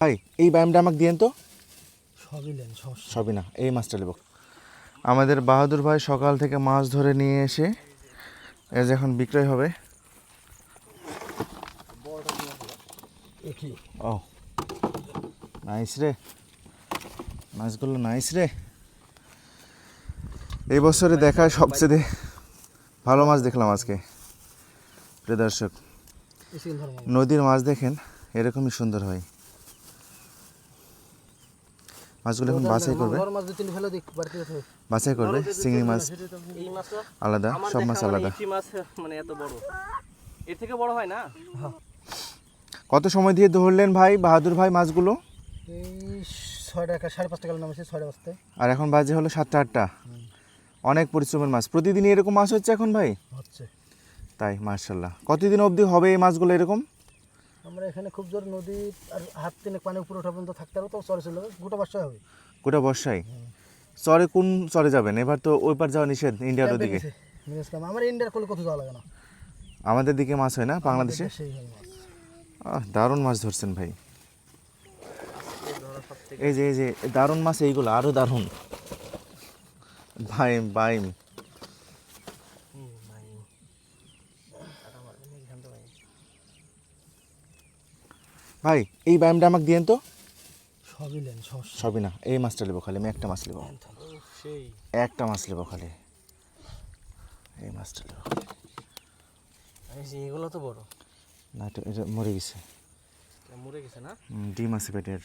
ভাই এই ব্যায়ামটা আমাকে দিয়েন তো। সবই সমস্যা সবই না এই মাছটা নেব। আমাদের বাহাদুর ভাই সকাল থেকে মাছ ধরে নিয়ে এসে এ যে এখন বিক্রয় হবে। ও নাইস রে। মাছগুলো নাইস রে। এই বছরে দেখা সবচেয়ে ভালো মাছ দেখলাম আজকে প্রিয় দর্শক। নদীর মাছ দেখেন। এরকমই সুন্দর হয়। মাছগুলো এখন বাছাই করবে। বাছাই করবে চিংড়ি মাছ আলাদা সব মাছ মানে আলাদা। মানে এত বড়। এর থেকে বড় হয় না? কত সময় দিয়ে ধরলেন ভাই বাহাদুর ভাই মাছগুলো? সাড়ে পাঁচ টাকা নামেছে ছয়টা বাজতে। আর এখন বাজে হলো সাতটা আটটা। অনেক পরিশ্রমের মাছ। প্রতিদিনই এরকম মাছ হচ্ছে এখন ভাই? হচ্ছে। তাই মার্শাল্লাহ কতদিন অবধি হবে এই মাছগুলো এরকম? আমরা এখানে খুব জোর নদী আর হাত তিনে পানি উপরে ওঠা পর্যন্ত থাকতে পারব তো চলে চলে যাবে গোটা বর্ষায় হবে। গোটা বর্ষায়? চরে কোন চরে যাবেন? এবার তো ওই পার যাওয়া নিষেধ ইন্ডিয়ার ওদিকে আমার ইন্ডিয়ার কোলে কোথাও যাওয়া লাগে না। আমাদের দিকে মাছ হয় না বাংলাদেশে? দারুণ মাছ ধরছেন ভাই। এই যে এই যে দারুণ মাছ এইগুলো আরও দারুণ। ভাই বাইম ভাই এই ব্যায়ামটা আমাকে দিয়েন তো। সবই সমস্যা সবই না এই মাছটা নেব খালি আমি একটা মাছ নেব। সেই। একটা মাছ নেব খালি। এই মাছটা নেব এগুলো তো বড়। না এটা এটা মরে গেছে। মরে গেছে না? ডিম আছে পেটের।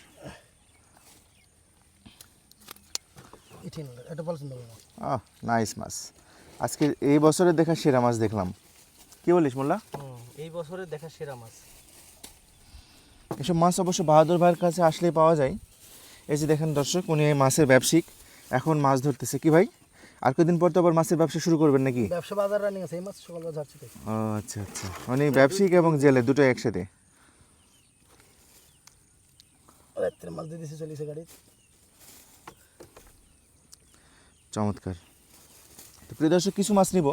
এটা বলছেন মাছ আহ নাইস মাছ। আজকে এই বছরে দেখা সেরা মাছ দেখলাম। কি বলিস মোল্লা? এই বছরের দেখা সেরা মাছ। এসব মাছ অবশ্য বাহাদুর ভাইয়ের কাছে আসলেই পাওয়া যায়। এই যে দেখেন দর্শক উনি এই মাছের ব্যবসায়িক। এখন মাছ ধরতেছে কি ভাই? আর কদিন পর তো আবার মাছের ব্যবসা শুরু করবেন নাকি? ব্যবসা বাজার রানিং আছে এই মাছ সকাল বাজার ছিল ও আচ্ছা আচ্ছা। মানে ব্যবসায়িক এবং জেলে দুটো একসাথে। রাত্রে মাছ দিয়ে দিয়েছে চলিছে গাড়ি। চমৎকার। তো প্রিয় দর্শক কিছু মাছ নিব।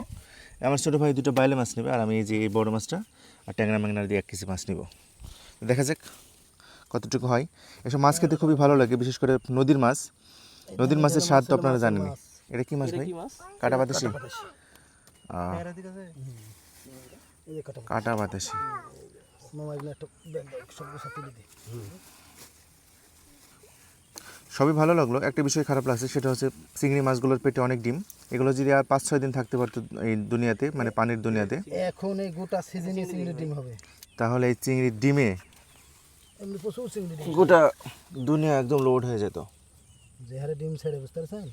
আমার ছোটো ভাই দুটো বাইলে মাছ নেবে আর আমি এই যে এই বড় মাছটা আর ট্যাংরা ম্যাংরা দিয়ে এক কেজি মাছ নিব। দেখা যাক কতটুকু হয়। এসব মাছ খেতে খুবই ভালো লাগে বিশেষ করে নদীর মাছ। নদীর মাছের স্বাদ তো আপনারা জানেনই। এটা কি মাছ ভাই? কাটা বাতাসি। কাটা বাতাসি। সবই ভালো লাগল। একটা বিষয় খারাপ লাগছে সেটা হচ্ছে চিংড়ি মাছগুলোর পেটে অনেক ডিম। এগুলো যদি আর পাঁচ ছয় দিন থাকতে পারতো এই দুনিয়াতে মানে পানির দুনিয়াতে। এখন এই গোটা সিজনে চিংড়ি ডিম হবে। তাহলে এই চিংড়ির ডিমে এমনি প্রচুর চিংড়ি গোটা দুনিয়া একদম লোড হয়ে যেত। যে হারে ডিম ছেড়ে বুঝতে পারছেন?